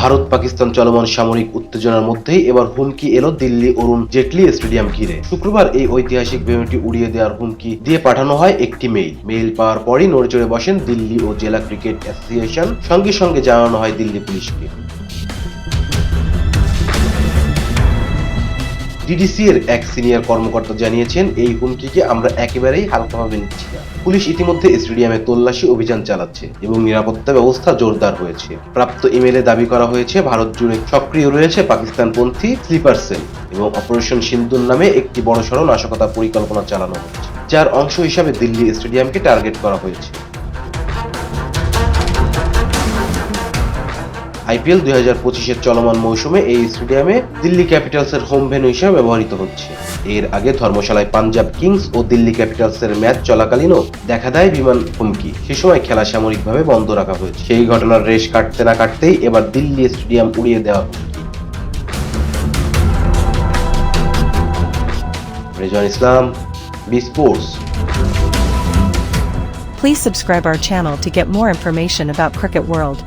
ভারত পাকিস্তান চলমান সামরিক উত্তেজনার মধ্যেই এবার হুমকি এলো দিল্লি, অরুণ জেটলি স্টেডিয়াম ঘিরে। শুক্রবার এই ঐতিহাসিক ভেন্যুটি উড়িয়ে দেওয়ার হুমকি দিয়ে পাঠানো হয় একটি মেইল। মেইল পাওয়ার পরই নড়েচড়ে বসেন দিল্লি ও জেলা ক্রিকেট অ্যাসোসিয়েশন। সঙ্গে সঙ্গে জানানো হয় দিল্লি পুলিশকে। ডিডিসি এর এক সিনিয়র কর্মকর্তা জানিয়েছেন, এই হুমকিকে আমরা একেবারেই হালকাভাবে নিচ্ছি না। পুলিশ ইতিমধ্যে স্টেডিয়ামে তল্লাশি অভিযান চালাচ্ছে এবং নিরাপত্তা ব্যবস্থা জোরদার হয়েছে। প্রাপ্ত ইমেলে দাবি করা হয়েছে, ভারত জুড়ে সক্রিয় রয়েছে পাকিস্তানপন্থী স্লিপার সেল এবং অপারেশন সিন্ধুর নামে একটি বড় বড়সড় নাশকতা পরিকল্পনা চালানো হচ্ছে, যার অংশ হিসাবে দিল্লি স্টেডিয়ামকে টার্গেট করা হয়েছে। আইপিএল দুই হাজার পঁচিশের চলমান মৌসুমে এই স্টেডিয়ামে দিল্লি ক্যাপিটালসের হোম ভেন্যু হিসেবে ব্যবহৃত হচ্ছে। এর আগে ধর্মশালায় পাঞ্জাব কিংস ও দিল্লি ক্যাপিটালসের ম্যাচ চলাকালীনও দেখা দেয় বিমান হুমকি। সে সময় খেলা সামরিকভাবে বন্ধ রাখা হয়েছে। সেই ঘটনার রেশ কাটতে না কাটতেই এবার দিল্লি স্টেডিয়াম উড়িয়ে দেওয়া Rezon Islam, B sports. Please subscribe our channel to get more information about Cricket World.